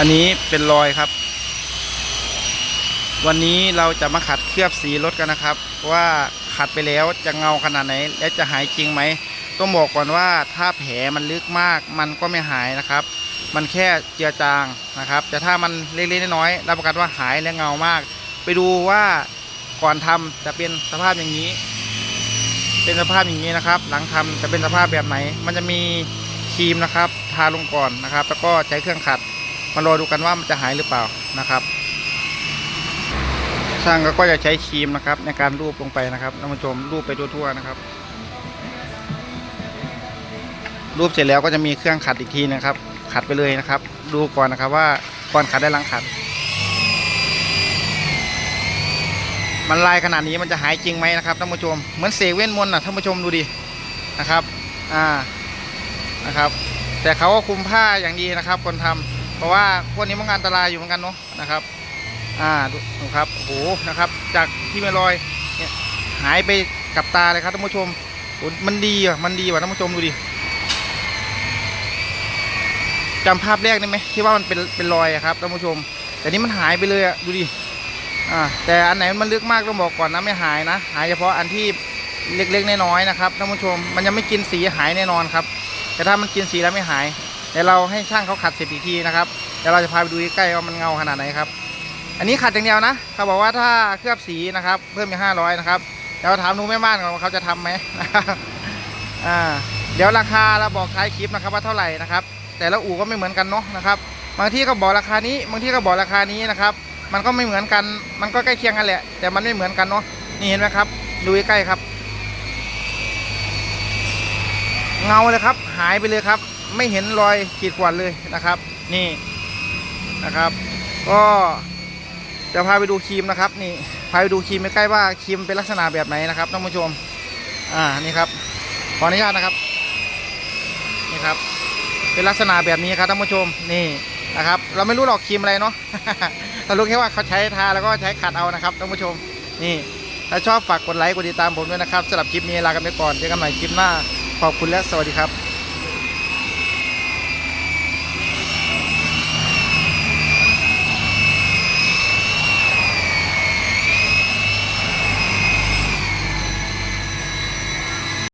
อันนี้เป็นรอยครับ วันนี้เราจะมาขัดเคลือบสีรถกันนะครับ ว่าขัดไปแล้วจะเงาขนาดไหน และจะหายจริงไหมต้องบอกก่อนว่าถ้าแผลมันลึกมากมันก็ไม่หายนะครับ มันแค่เจือจางนะครับ แต่ถ้ามันเล็กๆน้อยๆรับประกันว่าหายและเงามาก ไปดูว่าก่อนทำจะเป็นสภาพอย่างนี้ เป็นสภาพอย่างนี้นะครับ หลังทำจะเป็นสภาพแบบไหน มันจะมีครีมนะครับ ทาลงก่อนนะครับ แล้วก็ใช้เครื่องขัด มารอดูกันว่ามันจะหายหรือเปล่านะครับ ช่างก็จะใช้ครีมนะครับ ในการรูปลงไปนะครับท่านผู้ชมรูปไปทั่วๆนะครับ รูปเสร็จแล้วก็จะมีเครื่องขัดอีกทีนะครับ ขัดไปเลยนะครับ ดูก่อนนะครับว่าก่อนขัดได้หลังขัด มันลายขนาดนี้มันจะหายจริงไหมนะครับท่านผู้ชมเหมือนเสกเว้นมนต์นะท่านผู้ชมดูดินะครับ อ่านะครับ แต่เขาก็คุมผ้าอย่างดีนะครับ คนทำ เพราะว่าพวกนี้มันอันตรายอยู่เหมือนกันเนาะนะครับ อ่าดูครับโอ้โหนะครับ จากที่ไม่ลอยเนี่ยหายไปกับตาเลยครับท่านผู้ชมมันดีอะมันดีว่ะท่านผู้ชมดูดิจำภาพแรกได้ไหมที่ว่ามันเป็นเป็นรอยอครับท่านผู้ชม แต่นี่มันหายไปเลยอะดูดิอ่าแต่อันไหนมันลึกมากต้องบอกก่อนนะไม่หายนะ หายเฉพาะอันที่เล็กๆน้อยๆนะครับท่านผู้ชม มันยังไม่กินสีหายแน่นอนครับ แต่ถ้ามันกินสีแล้วไม่หาย ดี๋ยวเราให้ช่างเขาขัดเสร็จอีกทีนะครับเดี๋ยวเราจะพาไปดูใกล้ว่ามันเงาขนาดไหนครับ อันนี้ขัดอย่างเดียวนะเขาบอกว่าถ้าเคลือบสีนะครับ เพิ่มอีกห้าร้อยนะครับเดี๋ยวถามนูแม่บ้านก่อนว่าเขาจะทำไหมอ่าเดี๋ยวราคาเราบอกท้ายคลิปนะครับว่าเท่าไหร่นะครับ แต่ละอู่ก็ไม่เหมือนกันเนาะนะครับบางที่ก็บอกราคานี้บางที่ก็บอกราคานี้นะครับ มันก็ไม่เหมือนกัน มันก็ใกล้เคียงกันแหละ แต่มันไม่เหมือนกันเนาะนี่เห็นไหมครับ ดูใกล้ครับ เงาเลยครับ หายไปเลยครับ ไม่เห็นรอยขีดข่วนเลยนะครับ นี่นะครับ ก็จะพาไปดูครีมนะครับ นี่พาไปดูครีมใกล้ว่าครีมเป็นลักษณะแบบไหนนะครับท่านผู้ชม อ่านี่ครับขออนุญาตนะครับ นี่ครับ เป็นลักษณะแบบนี้ครับท่านผู้ชมนี่นะครับ เราไม่รู้หรอกครีมอะไรเนาะเรารู้แค่ว่าเขาใช้ทาแล้วก็ใช้ขัดเอานะครับท่านผู้ชม นี่ถ้าชอบฝากกดไลค์กดติดตามผมด้วยนะครับสำหรับคลิปนี้ลากันไปก่อนเจอกันใหม่คลิปหน้าขอบคุณและสวัสดีครับ